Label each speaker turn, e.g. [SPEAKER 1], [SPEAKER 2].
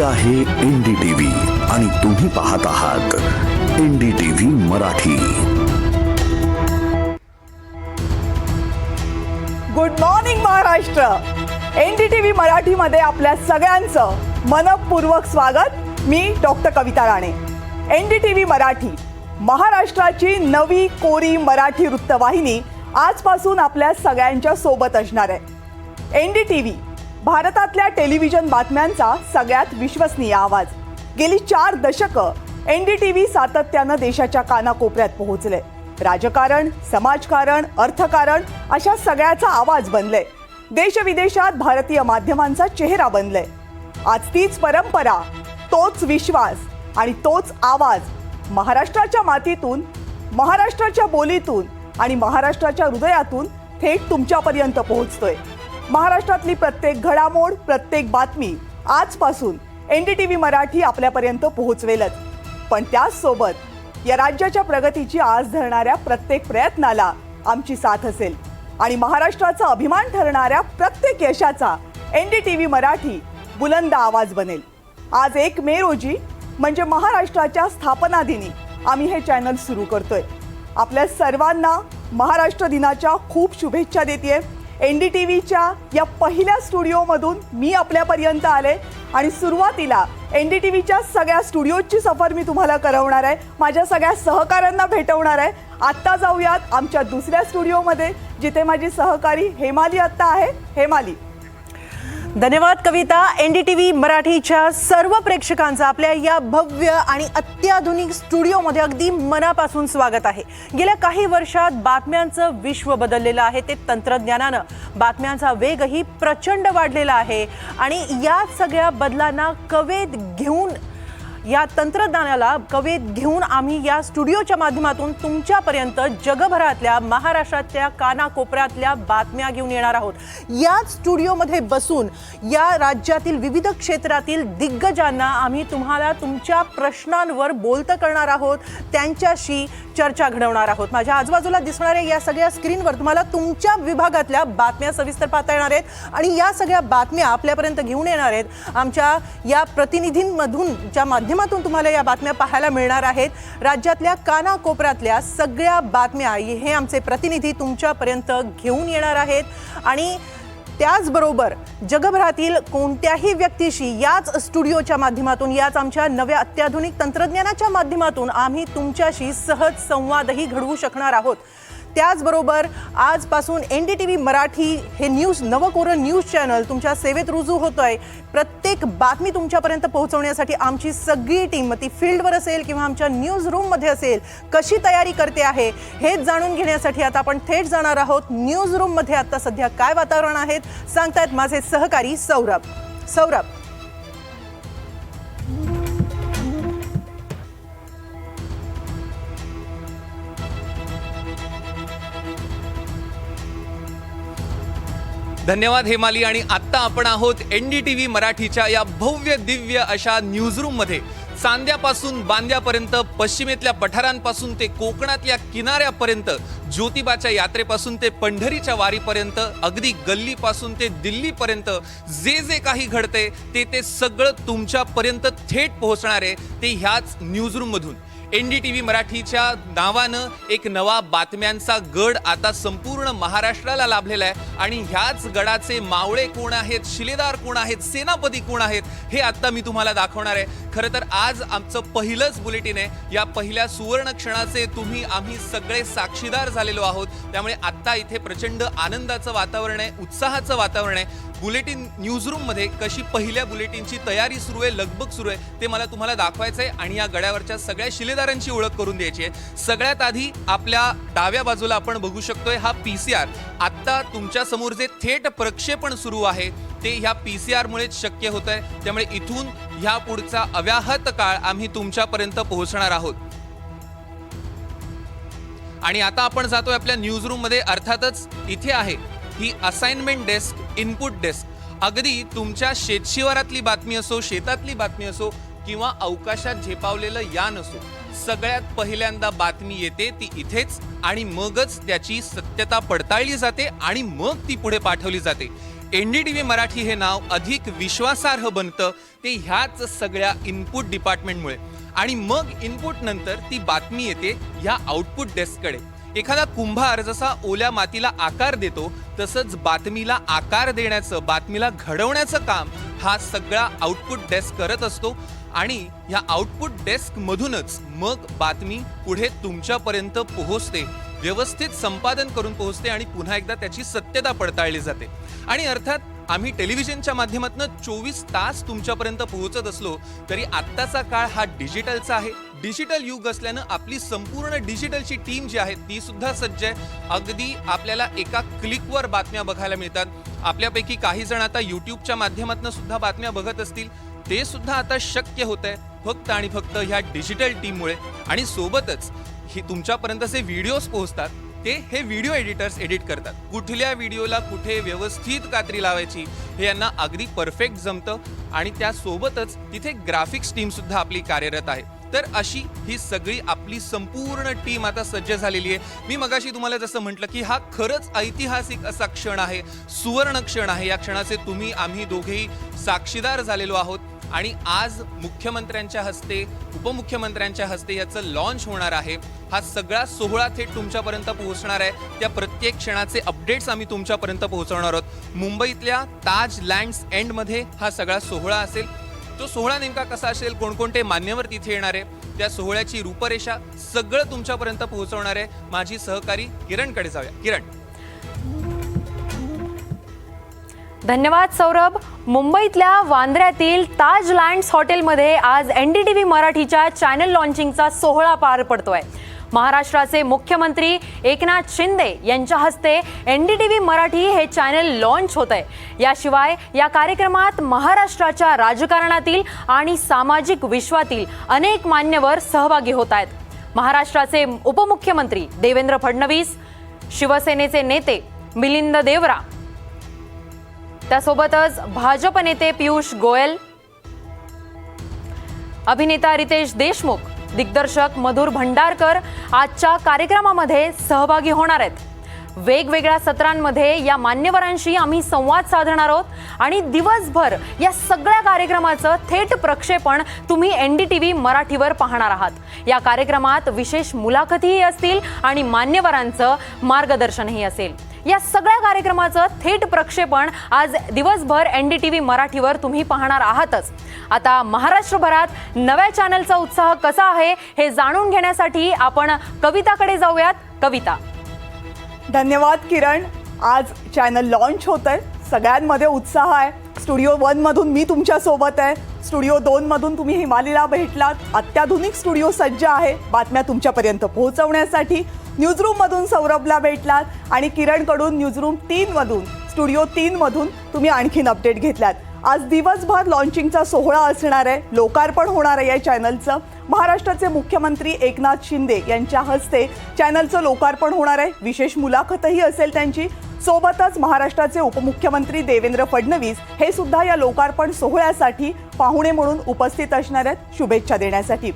[SPEAKER 1] हे आहे एनडीटीव्ही आणि तुम्ही पाहत आहात NDTV Marathi.
[SPEAKER 2] Good morning Maharashtra. N D T V मराठीमध्ये आपल्या सगळ्यांचं मनपूर्वक स्वागत. मी doctor Kavita Rane. N D T V Marathi महाराष्ट्राची नवी कोरी मराठी वृत्तवाहिनी आजपासून आपल्या सगळ्यांच्या सोबत असणार आहे. एन डी टी व्ही भारतातल्या टेलिव्हिजन बातम्यांचा सगळ्यात विश्वसनीय आवाज. गेली चार दशकं एन डी टी व्ही सातत्यानं देशाच्या कानाकोपऱ्यात पोहोचले. राजकारण समाजकारण अर्थकारण अशा सगळ्याचा आवाज बनले. देशविदेशात भारतीय माध्यमांचा चेहरा बनले. आज तीच परंपरा तोच विश्वास आणि तोच आवाज महाराष्ट्राच्या मातीतून महाराष्ट्राच्या बोलीतून आणि महाराष्ट्राच्या हृदयातून थेट तुमच्यापर्यंत पोहोचतोय. महाराष्ट्रातली प्रत्येक घडामोड प्रत्येक बातमी आजपासून N D T V Marathi आपल्यापर्यंत पोहोचवेलच. पण त्याचसोबत या राज्याच्या प्रगतीची आज धरणाऱ्या प्रत्येक प्रयत्नाला आमची साथ असेल. आणि महाराष्ट्राचा अभिमान ठरणाऱ्या प्रत्येक यशाचा N D T V Marathi बुलंद आवाज बनेल. आज एक मे रोजी म्हणजे महाराष्ट्राच्या स्थापना दिनी आम्ही हे चॅनल सुरू करतोय. आपल्या सर्वांना महाराष्ट्र दिनाच्या खूप शुभेच्छा देते एन डी टी व्हीच्या या पहिल्या स्टुडिओमधून मी आपल्यापर्यंत आले आणि सुरुवातीला एन डी टी व्हीच्या सगळ्या स्टुडिओची सफर मी तुम्हाला करवणार आहे. माझ्या सगळ्या सहकाऱ्यांना भेटवणार आहे. आत्ता जाऊयात आमच्या दुसऱ्या स्टुडिओमध्ये जिथे माझी सहकारी हेमाली आत्ता आहे. हेमाली
[SPEAKER 3] धन्यवाद Kavita. N D T V मराठीच्या सर्व प्रेक्षकांचं आपल्या या भव्य आणि अत्याधुनिक स्टुडिओमध्ये अगदी मनापासून स्वागत आहे. गेल्या काही वर्षात बातम्यांचं विश्व बदललेलं आहे ते तंत्रज्ञानानं. बातम्यांचा वेगही प्रचंड वाढलेला आहे. आणि या सगळ्या बदलांना कवेत घेऊन या तंत्रज्ञानाला कवेत घेऊन आम्ही या स्टुडिओच्या माध्यमातून तुमच्यापर्यंत जगभरातल्या महाराष्ट्रातल्या कानाकोपऱ्यातल्या बातम्या घेऊन येणार आहोत. याच स्टुडिओमध्ये बसून या राज्यातील विविध क्षेत्रातील दिग्गजांना आम्ही तुम्हाला तुमच्या प्रश्नांवर बोलतं करणार आहोत. त्यांच्याशी चर्चा घडवणार आहोत. माझ्या आजूबाजूला दिसणाऱ्या या सगळ्या स्क्रीनवर तुम्हाला तुमच्या विभागातल्या बातम्या सविस्तर पाहता येणार आहेत आणि या सगळ्या बातम्या आपल्यापर्यंत घेऊन येणार आहेत. आमच्या या प्रतिनिधींमधून ज्या माध्यम माध्यमातून तुम्हाला या बातम्या पाहायला मिळणार आहेत. राज्यातल्या कानाकोपऱ्यातल्या सगळ्या बातम्या हे आमचे प्रतिनिधी तुमच्यापर्यंत घेऊन येणार आहेत. आणि त्याचबरोबर जगभरातील कोणत्याही व्यक्तीशी याच स्टुडिओच्या माध्यमातून याच आमच्या नव्या अत्याधुनिक तंत्रज्ञानाच्या माध्यमातून आम्ही तुमच्याशी सहज संवादही घडवू शकणार आहोत. त्याचबरोबर आजपासून N D T V Marathi हे न्यूज नवकोरं न्यूज चॅनल तुमच्या सेवेत रुजू होतो आहे प्रत्येक बातमी तुमच्यापर्यंत पोहोचवण्यासाठी आमची सगळी टीम ती फील्डवर असेल किंवा आमच्या न्यूज रूममध्ये असेल कशी तयारी करते आहे हेच जाणून घेण्यासाठी आता आपण थेट जाणार आहोत. न्यूज रूममध्ये आता सध्या काय वातावरण आहेत सांगतायत माझे सहकारी सौरभ. सौरभ
[SPEAKER 4] धन्यवाद हेमाली. आणि आत्ता आपण आहोत एन डी टी व्ही मराठीच्या या भव्य दिव्य अशा न्यूजरूममध्ये चांद्यापासून बांद्यापर्यंत पश्चिमेतल्या पठारांपासून ते कोकणातल्या किनाऱ्यापर्यंत ज्योतिबाच्या यात्रेपासून ते पंढरीच्या वारीपर्यंत अगदी गल्लीपासून ते दिल्लीपर्यंत जे जे काही घडते ते ते सगळं तुमच्यापर्यंत थेट पोहोचणार आहे ते ह्याच न्यूजरूममधून एन डी टी व्ही मराठीच्या नावानं एक नवा बातम्यांचा गड आता संपूर्ण महाराष्ट्राला लाभलेला आहे. आणि ह्याच गडाचे मावळे कोण आहेत शिलेदार कोण आहेत सेनापती कोण आहेत हे आत्ता मी तुम्हाला दाखवणार आहे. खरं तर आज आमचं पहिलंच बुलेटिन आहे. या पहिल्या सुवर्ण क्षणाचे तुम्ही आम्ही सगळे साक्षीदार झालेलो आहोत. त्यामुळे आत्ता इथे प्रचंड आनंदाचं वातावरण आहे उत्साहाचं वातावरण आहे. बुलेटिन न्यूजरूममध्ये कशी पहिल्या बुलेटिनची तयारी सुरू आहे लगबग सुरू आहे ते मला तुम्हाला दाखवायचं आहे आणि या गड्यावरच्या सगळ्या शिलेदारांची ओळख करून द्यायची आहे. सगळ्यात आधी आपल्या डाव्या बाजूला आपण बघू शकतोय हा पी सी आर आत्ता तुमच्यासमोर जे थेट प्रक्षेपण सुरू आहे ते ह्या पी सी आरमुळेच शक्य होत आहे त्यामुळे इथून ह्या पुढचा अव्याहत काळ आम्ही तुमच्यापर्यंत पोहोचणार आहोत. आणि आता आपण जातोय आपल्या न्यूज रूममध्ये अर्थातच इथे आहे. ही असाइनमेंट डेस्क इनपुट डेस्क अगदी तुमच्या शेतशिवारातली बातमी असो शेतातली बातमी असो किंवा अवकाशात झेपावलेलं यान असो सगळ्यात पहिल्यांदा बातमी येते ती इथेच आणि मगच त्याची सत्यता पडताळली जाते आणि मग ती पुढे पाठवली जाते. N D T V Marathi हे नाव अधिक विश्वासार्ह बनतं ते ह्याच सगळ्या इनपुट डिपार्टमेंटमुळे आणि मग इनपुट नंतर ती बातमी येते ह्या आउटपुट डेस्ककडे एखादा कुंभार जसा ओल्या मातीला आकार देतो तसंच बातमीला आकार देण्याचं बातमीला घडवण्याचं काम हा सगळा आउटपुट डेस्क करत असतो. आणि ह्या आउटपुट डेस्क मधूनच मग बातमी पुढे तुमच्यापर्यंत पोहोचते व्यवस्थित संपादन करून पोहोचते आणि पुन्हा एकदा त्याची सत्यता पडताळली जाते. आणि अर्थात आम्ही टेलिव्हिजनच्या माध्यमातून चोवीस तास तुमच्यापर्यंत पोहोचत असलो तरी आत्ताचा काळ हा डिजिटलचा आहे. डिजिटल युग असल्यानं आपली संपूर्ण डिजिटलची टीम जी आहे ती सुद्धा सज्ज आहे. अगदी आपल्याला एका क्लिकवर बातम्या बघायला मिळतात. आपल्यापैकी काही जण आता युट्यूबच्या माध्यमातून सुद्धा बातम्या बघत असतील. ते सुद्धा आता शक्य होत आहे फक्त आणि फक्त ह्या डिजिटल टीममुळे. आणि सोबतच हे तुमच्यापर्यंत जे व्हिडिओज पोहोचतात ते हे व्हिडिओ एडिटर्स एडिट करतात. कुठल्या व्हिडिओला कुठे व्यवस्थित कात्री लावायची हे यांना अगदी परफेक्ट जमतं. आणि त्यासोबतच तिथे ग्राफिक्स टीम सुद्धा आपली कार्यरत आहे. तर अशी ही सगळी आपली संपूर्ण टीम आता सज्ज झालेली आहे. मी मगाशी तुम्हाला जसं म्हटलं की हा खरंच ऐतिहासिक असा क्षण आहे सुवर्ण क्षण आहे. या क्षणाचे तुम्ही आम्ही दोघेही साक्षीदार झालेलो आहोत. आणि आज मुख्यमंत्र्यांच्या हस्ते उपमुख्यमंत्र्यांच्या हस्ते याचं लॉन्च होणार आहे. हा सगळा सोहळा थेट तुमच्यापर्यंत पोहोचणार आहे. त्या प्रत्येक क्षणाचे अपडेट्स आम्ही तुमच्यापर्यंत पोहोचवणार आहोत. मुंबईतल्या ताज लँड्स एंडमध्ये हा सगळा सोहळा असेल. तो सोहळा नेमका कसा असेल? कोणकोणते मान्यवर तिथे येणार आहे? त्या सोहळ्याची रूपरेषा सगळं तुमच्यापर्यंत पोहोचवणार आहे. माझी सहकारी किरणकडे जाऊया. किरण.
[SPEAKER 5] धन्यवाद सौरभ. मुंबईतल्या वांद्र्यातील ताज लँड्स हॉटेलमध्ये आज एन डी टी व्ही मराठीच्या चॅनल लॉन्चिंगचा सोहळा पार पडतोय. महाराष्ट्राचे मुख्यमंत्री एकनाथ शिंदे यांच्या हस्ते N D T V Marathi हे चॅनल लॉन्च होत आहे याशिवाय या कार्यक्रमात महाराष्ट्राच्या राजकारणातील आणि सामाजिक विश्वातील अनेक मान्यवर सहभागी होत आहेत. महाराष्ट्राचे उपमुख्यमंत्री देवेंद्र फडणवीस शिवसेनेचे नेते मिलिंद देवरा त्यासोबतच भाजप नेते पियुष गोयल अभिनेता रितेश देशमुख दिग्दर्शक मधुर भंडारकर आजच्या कार्यक्रमामध्ये सहभागी होणार आहेत. वेगवेगळ्या सत्रांमध्ये या मान्यवरांशी आम्ही संवाद साधणार आहोत आणि दिवसभर या सगळ्या कार्यक्रमाचं थेट प्रक्षेपण तुम्ही एन डी टी व्ही मराठीवर पाहणार आहात. या कार्यक्रमात विशेष मुलाखतीही असतील आणि मान्यवरांचं मार्गदर्शनही असेल. या सगळ्या कार्यक्रमाचं थेट प्रक्षेपण आज दिवसभर एन डी टी व्ही मराठीवर तुम्ही पाहणार आहातच. आता महाराष्ट्रभरात नव्या चॅनलचा उत्साह कसा आहे हे जाणून घेण्यासाठी आपण कविताकडे जाऊयात. कविता.
[SPEAKER 2] धन्यवाद किरण. आज चॅनल लॉन्च होत आहे सगळ्यांमध्ये उत्साह आहे. स्टुडिओ वनमधून मी तुमच्यासोबत आहे. स्टुडिओ दोनमधून तुम्ही हिमालीला भेटलात. अत्याधुनिक स्टुडिओ सज्ज आहे. बातम्या तुमच्यापर्यंत पोहोचवण्यासाठी न्यूजरूममधून सौरभला भेटलात आणि किरणकडून न्यूजरूम तीनमधून स्टुडिओ तीनमधून तुम्ही आणखीन अपडेट घेतल्यात. आज दिवसभर लॉन्चिंगचा सोहळा असणार आहे. लोकार्पण होणार आहे या चॅनलचं महाराष्ट्राचे मुख्यमंत्री एकनाथ शिंदे यांच्या हस्ते चॅनलचं लोकार्पण होणार आहे. विशेष मुलाखतही असेल त्यांची. सोबतच महाराष्ट्राचे उपमुख्यमंत्री देवेंद्र फडणवीस हे सुद्धा या लोकार्पण सोहळ्यासाठी पाहुणे म्हणून उपस्थित असणार आहेत. शुभेच्छा देण्यासाठी.